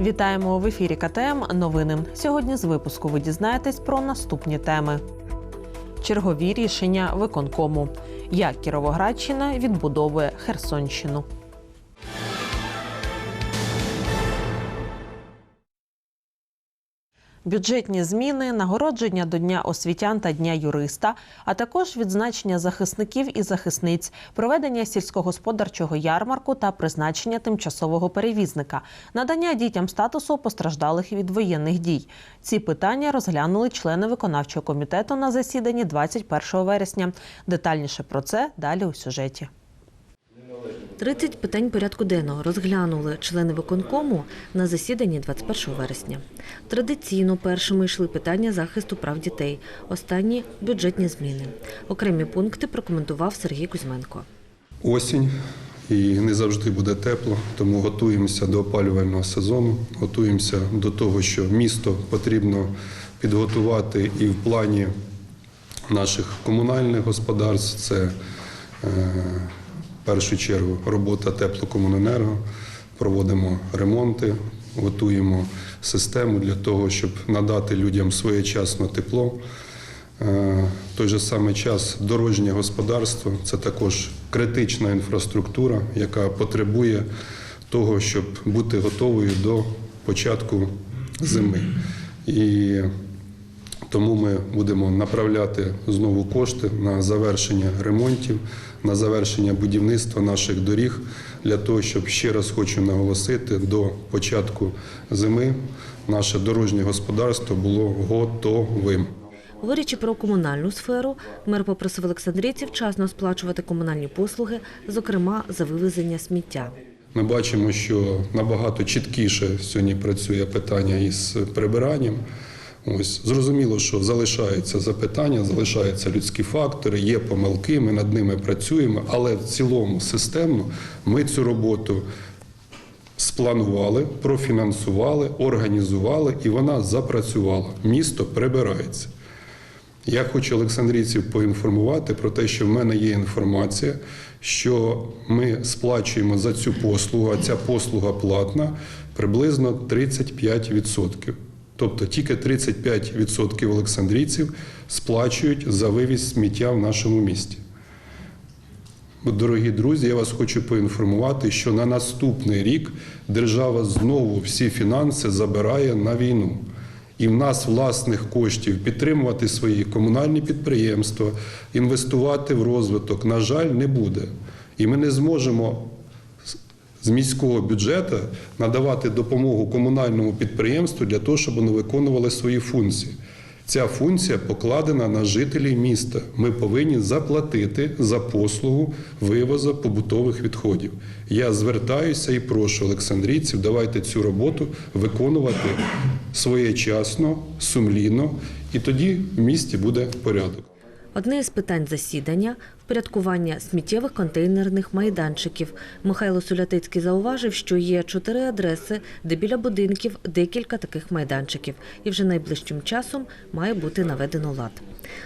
Вітаємо в ефірі КТМ. Новини. Сьогодні з випуску ви дізнаєтесь про наступні теми. Чергові рішення виконкому. Як Кіровоградщина відбудовує Херсонщину. Бюджетні зміни, нагородження до Дня освітян та Дня юриста, а також відзначення захисників і захисниць, проведення сільськогосподарчого ярмарку та призначення тимчасового перевізника, надання дітям статусу постраждалих від воєнних дій. Ці питання розглянули члени виконавчого комітету на засіданні 21 вересня. Детальніше про це далі у сюжеті. 30 питань порядку денного розглянули члени виконкому на засіданні 21 вересня. Традиційно першими йшли питання захисту прав дітей, останні бюджетні зміни. Окремі пункти прокоментував Сергій Кузьменко. Осінь і не завжди буде тепло, тому готуємося до опалювального сезону, готуємося до того, що місто потрібно підготувати і в плані наших комунальних господарств. Це е, першу чергу робота теплокомуненерго, проводимо ремонти, готуємо систему для того, щоб надати людям своєчасно тепло. Е, В той же самий час дорожнє господарство це також критична інфраструктура, яка потребує того, щоб бути готовою до початку зими. І тому ми будемо направляти знову кошти на завершення ремонтів, на завершення будівництва наших доріг для того, щоб ще раз хочу наголосити, до початку зими наше дорожнє господарство було готовим. Говорячи про комунальну сферу, мер попросив олександрійців вчасно сплачувати комунальні послуги, зокрема за вивезення сміття. Ми бачимо, що набагато чіткіше сьогодні працює питання із прибиранням. Ось зрозуміло, що залишаються запитання, залишаються людські фактори, є помилки, ми над ними працюємо, але в цілому системно ми цю роботу спланували, профінансували, організували, і вона запрацювала. Місто прибирається. Я хочу олександрійців поінформувати про те, що в мене є інформація, що ми сплачуємо за цю послугу, а ця послуга платна приблизно 35%. Тобто тільки 35% олександрійців сплачують за вивіз сміття в нашому місті. Дорогі друзі, я вас хочу поінформувати, що на наступний рік держава знову всі фінанси забирає на війну. І в нас власних коштів підтримувати свої комунальні підприємства, інвестувати в розвиток, на жаль, не буде. І ми не зможемо з- з міського бюджету надавати допомогу комунальному підприємству для того, щоб воно виконувало свої функції. Ця функція покладена на жителів міста. Ми повинні заплатити за послугу вивозу побутових відходів. Я звертаюся і прошу олександрійців, давайте цю роботу виконувати своєчасно, сумлінно, і тоді в місті буде порядок. Одне із питань засідання впорядкування сміттєвих контейнерних майданчиків. Михайло Сулятицький зауважив, що є чотири адреси, де біля будинків декілька таких майданчиків, і вже найближчим часом має бути наведено лад.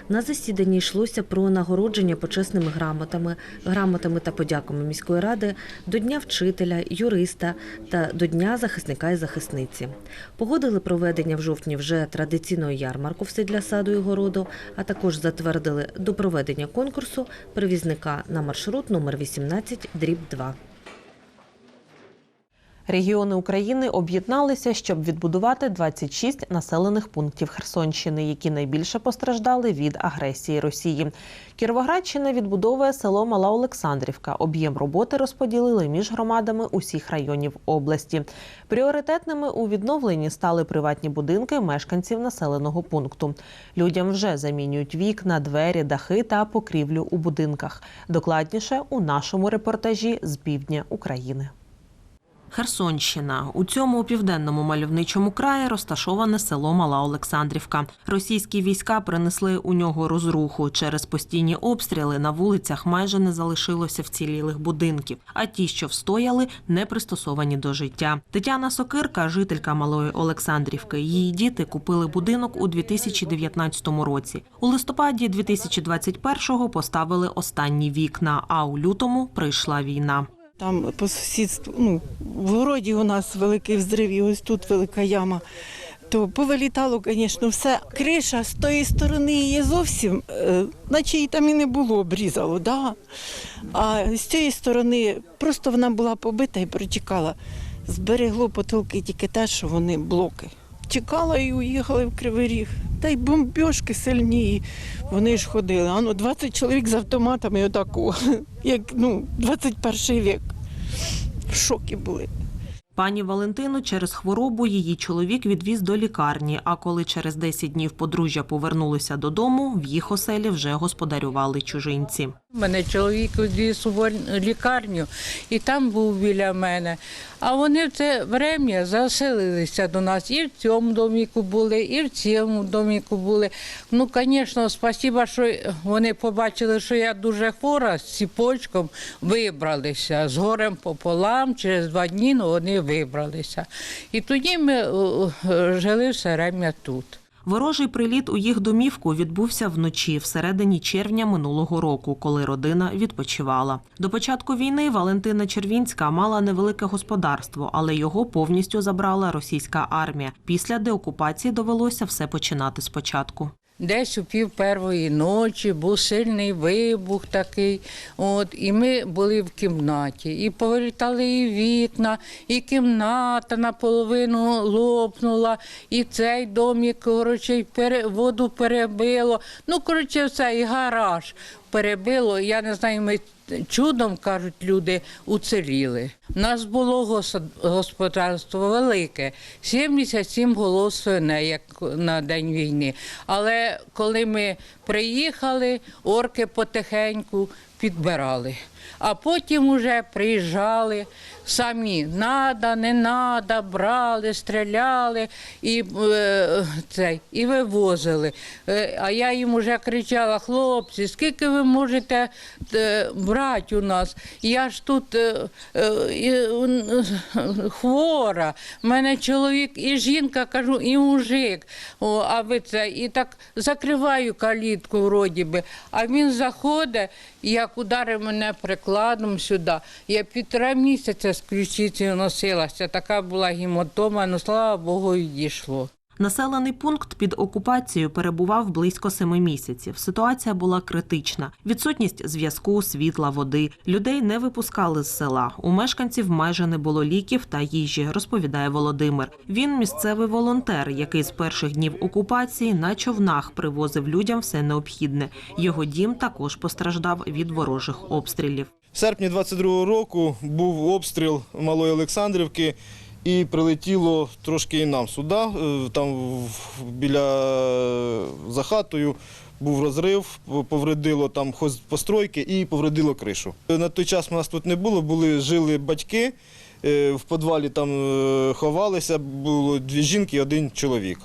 На засіданні йшлося про нагородження почесними грамотами, грамотами та подяками міської ради до Дня вчителя, юриста та до Дня захисника і захисниці. Погодили проведення в жовтні вже традиційного ярмарку все для саду і городу, а також затвердили до проведення конкурсу перевізника на маршрут номер 18 дріб 2. Регіони України об'єдналися, щоб відбудувати 26 населених пунктів Херсонщини, які найбільше постраждали від агресії Росії. Кіровоградщина відбудовує село Мала Олександрівка. Об'єм роботи розподілили між громадами усіх районів області. Пріоритетними у відновленні стали приватні будинки мешканців населеного пункту. Людям вже замінюють вікна, двері, дахи та покрівлю у будинках. Докладніше у нашому репортажі з півдня України. Херсонщина у цьому південному мальовничому краї розташоване село Мала Олександрівка. Російські війська принесли у нього розруху. Через постійні обстріли на вулицях майже не залишилося вцілілих будинків, а ті, що встояли, не пристосовані до життя. Тетяна Сокирка, жителька Малої Олександрівки. Її діти купили будинок у 2019 році. У листопаді 2021-го поставили останні вікна. А у лютому прийшла війна. Там по сусідству, ну, в городі у нас великий взрив, і ось тут велика яма. То повилітало, звісно, все. Криша з тої сторони її зовсім, е, наче її там і не було, обрізало. Да? А з цієї сторони просто вона була побита і протікала. Зберегло потолки тільки те, що вони блоки. Чекала і уїхали в Кривий Ріг. Та й бомбьошки сильні. Вони ж ходили. А ну 20 чоловік з автоматами отаку, як ну, 21 вік. В шокі були. Пані Валентину через хворобу її чоловік відвіз до лікарні. А коли через 10 днів подружжя повернулися додому, в їх оселі вже господарювали чужинці. Мене чоловік відвіз у лікарню і там був біля мене. А вони в це врем'я заселилися до нас. І в цьому доміку були, і в цьому доміку були. Ну, звісно, спасіба, що вони побачили, що я дуже хвора з ціпочком, вибралися з горем пополам. Через два дні ну, вони вибралися. І тоді ми е, е, жили все врем'я тут. Ворожий приліт у їх домівку відбувся вночі, всередині червня минулого року, коли родина відпочивала. До початку війни Валентина Червінська мала невелике господарство, але його повністю забрала російська армія. Після деокупації довелося все починати спочатку. Десь у пів первої ночі був сильний вибух такий. От, і ми були в кімнаті. І повилітали і вікна, і кімната наполовину лопнула, і цей домик, коротше, воду перебило. Ну, коротше, все, і гараж перебило. Я не знаю, ми чудом кажуть, люди уціліли. У нас було господарство велике, 77 голов свиней, як на день війни. Але коли ми приїхали, орки потихеньку підбирали. А потім уже приїжджали самі надо, не надо, брали, стріляли і, е, цей, і вивозили. Е, а я їм вже кричала, хлопці, скільки ви можете е, брати у нас? Я ж тут е, е, хвора. У мене чоловік і жінка, кажу, і мужик. О, а ви це, і так закриваю калітку вроді би. А він заходить, як ударив мене прикладом сюди. Я півтора місяця з ключицею носилася. Така була гематома, ну слава Богу, і дійшло. Населений пункт під окупацією перебував близько семи місяців. Ситуація була критична: відсутність зв'язку, світла, води. Людей не випускали з села. У мешканців майже не було ліків та їжі, розповідає Володимир. Він місцевий волонтер, який з перших днів окупації на човнах привозив людям все необхідне. Його дім також постраждав від ворожих обстрілів. В серпні 22-го року був обстріл Малої Олександрівки і прилетіло трошки і нам сюди. Е, Там біля за хатою був розрив, повредило там постройки і повредило кришу. На той час у нас тут не було, були жили батьки. е, В підвалі там е, ховалися, було дві жінки і один чоловік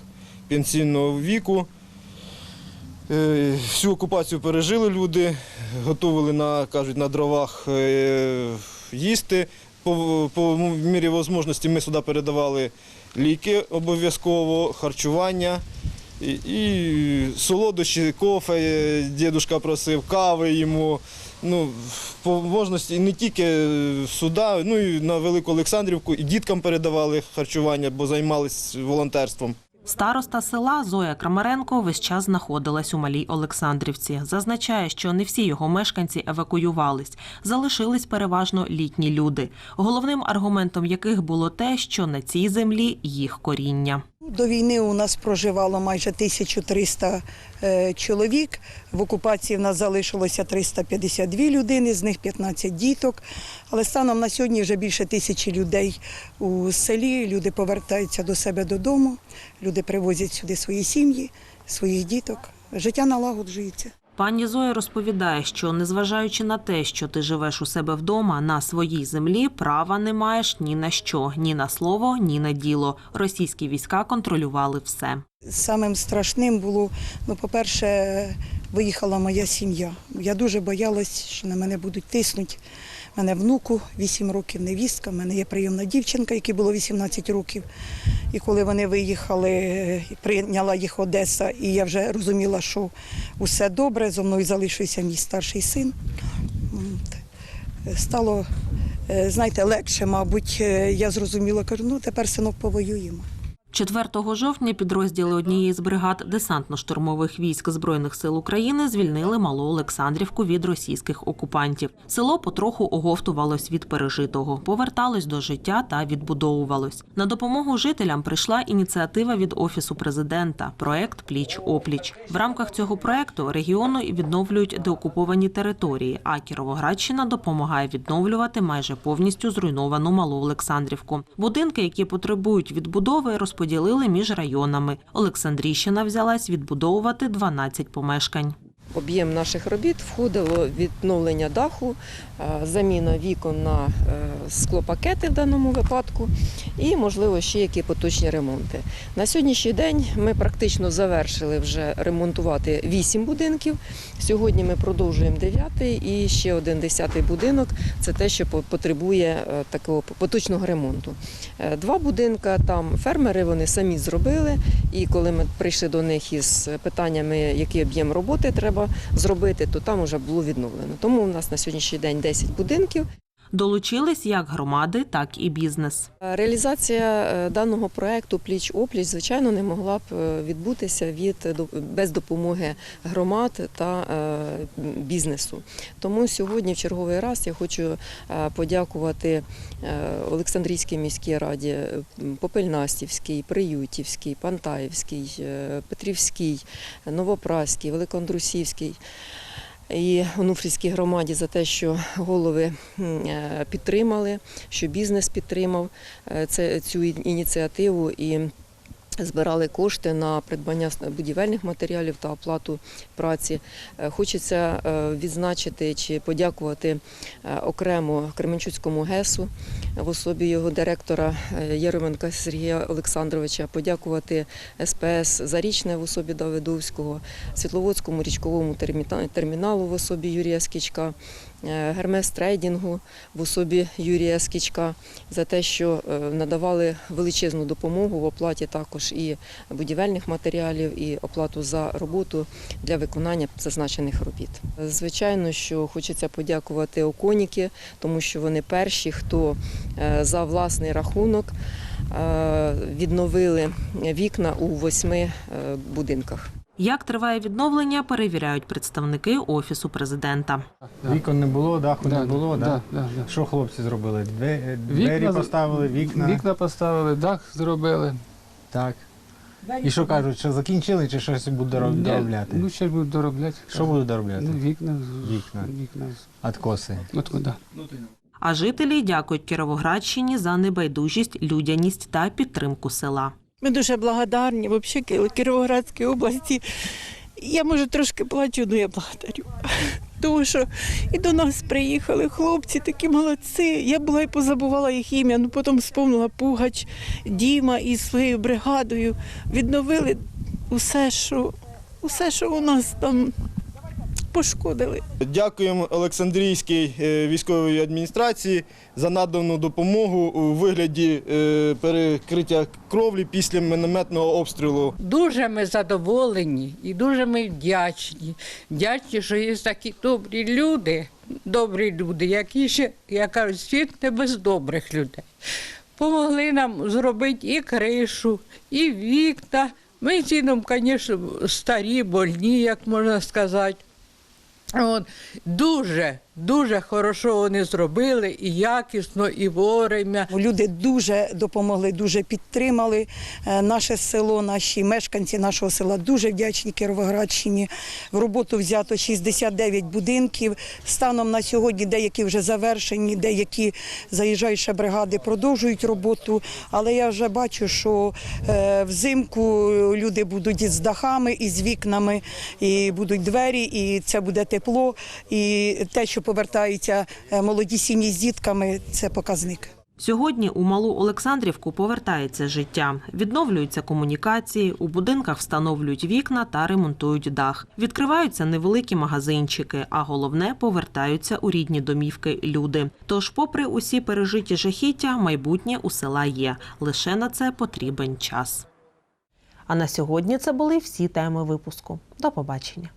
пенсійного віку. Е, Всю окупацію пережили люди, готували на, кажуть, на дровах е, їсти. По, по мірі можливості ми сюди передавали ліки обов'язково, харчування і, і солодощі, кофе, дідушка просив, кави йому. Ну, по можливості не тільки сюди, ну і на Велику Олександрівку, і діткам передавали харчування, бо займалися волонтерством. Староста села Зоя Крамаренко весь час знаходилась у малій Олександрівці. Зазначає, що не всі його мешканці евакуювались, залишились переважно літні люди, головним аргументом яких було те, що на цій землі їх коріння. До війни у нас проживало майже 1300 е, чоловік. В окупації в нас залишилося 352 людини, з них 15 діток. Але станом на сьогодні вже більше тисячі людей у селі. Люди повертаються до себе додому, люди привозять сюди свої сім'ї, своїх діток. Життя налагоджується. Пані Зоя розповідає, що незважаючи на те, що ти живеш у себе вдома на своїй землі, права не маєш ні на що, ні на слово, ні на діло. Російські війська контролювали все. Самим страшним було, ну, по-перше, виїхала моя сім'я. Я дуже боялась, що на мене будуть тиснути. У мене внуку 8 років, невістка, в мене є прийомна дівчинка, якій було 18 років. І коли вони виїхали, прийняла їх Одеса, і я вже розуміла, що усе добре, зо мною залишився мій старший син. Стало е, знаєте, легше, мабуть, Е, я зрозуміла, кажу, ну тепер синок повоюємо. 4 жовтня підрозділи однієї з бригад десантно-штурмових військ збройних сил України звільнили Малу Олександрівку від російських окупантів. Село потроху оговтувалось від пережитого, поверталось до життя та відбудовувалось. На допомогу жителям прийшла ініціатива від офісу президента. Проект Пліч опліч. В рамках цього проекту регіону відновлюють деокуповані території. А Кіровоградщина допомагає відновлювати майже повністю зруйновану Малу Олександрівку. Будинки, які потребують відбудови, розподілили між районами. Олександрійщина взялась відбудовувати 12 помешкань. Об'єм наших робіт входило відновлення даху, е, заміна вікон на е, склопакети в даному випадку і, можливо, ще які поточні ремонти. На сьогоднішній день ми практично завершили вже ремонтувати 8 будинків. Сьогодні ми продовжуємо 9 і ще один 10 будинок. Це те, що потребує е, такого поточного ремонту. Два будинка там фермери вони самі зробили. І коли ми прийшли до них із питаннями, який об'єм роботи треба зробити, то там вже було відновлено. Тому у нас на сьогоднішній день 10 будинків. Долучились як громади, так і бізнес. Реалізація е, даного проекту пліч опліч звичайно не могла б е, відбутися від без допомоги громад та е, бізнесу. Тому сьогодні, в черговий раз, я хочу подякувати Олександрійській міській раді, Попельнастівській, Приютівській, Пантаївській, Петрівській, Новопраській, Великоандрусівській і Онуфрійській громаді за те, що голови е, підтримали, що бізнес підтримав е, цю ініціативу. І збирали кошти на придбання будівельних матеріалів та оплату праці. Е, Хочеться е, відзначити чи подякувати е, окремо Кременчуцькому ГЕСу в особі його директора Єременка Сергія Олександровича, подякувати СПС Зарічне в особі Давидовського, Світловодському річковому терміналу в особі Юрія Скічка, Гермес Трейдінгу в особі Юрія Скічка за те, що е, надавали величезну допомогу в оплаті також і будівельних матеріалів, і оплату за роботу для виконання зазначених робіт. Звичайно, що хочеться подякувати Оконіки, тому що вони перші, хто е, за власний рахунок е, відновили вікна у восьми е, будинках. Як триває відновлення, перевіряють представники офісу президента. Вікон не було, даху Да, не було, да, да? да, да. Що хлопці зробили? Двері Вікна поставили, вікна. Вікна поставили, дах зробили. Так. І що кажуть, що закінчили, чи щось будуть доробляти? Ну, ще будуть доробляти. Що будуть доробляти? Ну, вікна. Вікна. Вікна. Откоси. Откуда? А жителі дякують Кіровоградщині за небайдужість, людяність та підтримку села. Ми дуже благодарні, взагалі Кіровоградській області. Я може трошки плачу, але я благодарю. Тому що і до нас приїхали хлопці, такі молодці. Я була і позабувала їх ім'я, ну потім вспомнила Пугач, Діма із своєю бригадою. Відновили усе, що, усе, що у нас там пошкодили. Дякуємо Олександрійській е, військовій адміністрації за надану допомогу у вигляді е, перекриття кровлі після мінометного обстрілу. Дуже ми задоволені і дуже ми вдячні. Вдячні, що є такі добрі люди, добрі люди, які ще, я кажу, світ не без добрих людей. Помогли нам зробити і кришу, і вікна. Ми ціном, звісно, старі, больні, як можна сказати. От, дуже, дуже хорошо вони зробили і якісно, і вовремя. Люди дуже допомогли, дуже підтримали е, наше село, наші мешканці нашого села дуже вдячні Кіровоградщині. В роботу взято 69 будинків. Станом на сьогодні деякі вже завершені, деякі заїжджаючі бригади продовжують роботу. Але я вже бачу, що е, взимку люди будуть з дахами і з вікнами, і будуть двері, і це буде тепло. І те, що повертаються е, молоді сім'ї з дітками, це показник. Сьогодні у малу Олександрівку повертається життя. Відновлюються комунікації, у будинках встановлюють вікна та ремонтують дах. Відкриваються невеликі магазинчики, а головне повертаються у рідні домівки люди. Тож, попри усі пережиті жахіття, майбутнє у села є. Лише на це потрібен час. А на сьогодні це були всі теми випуску. До побачення.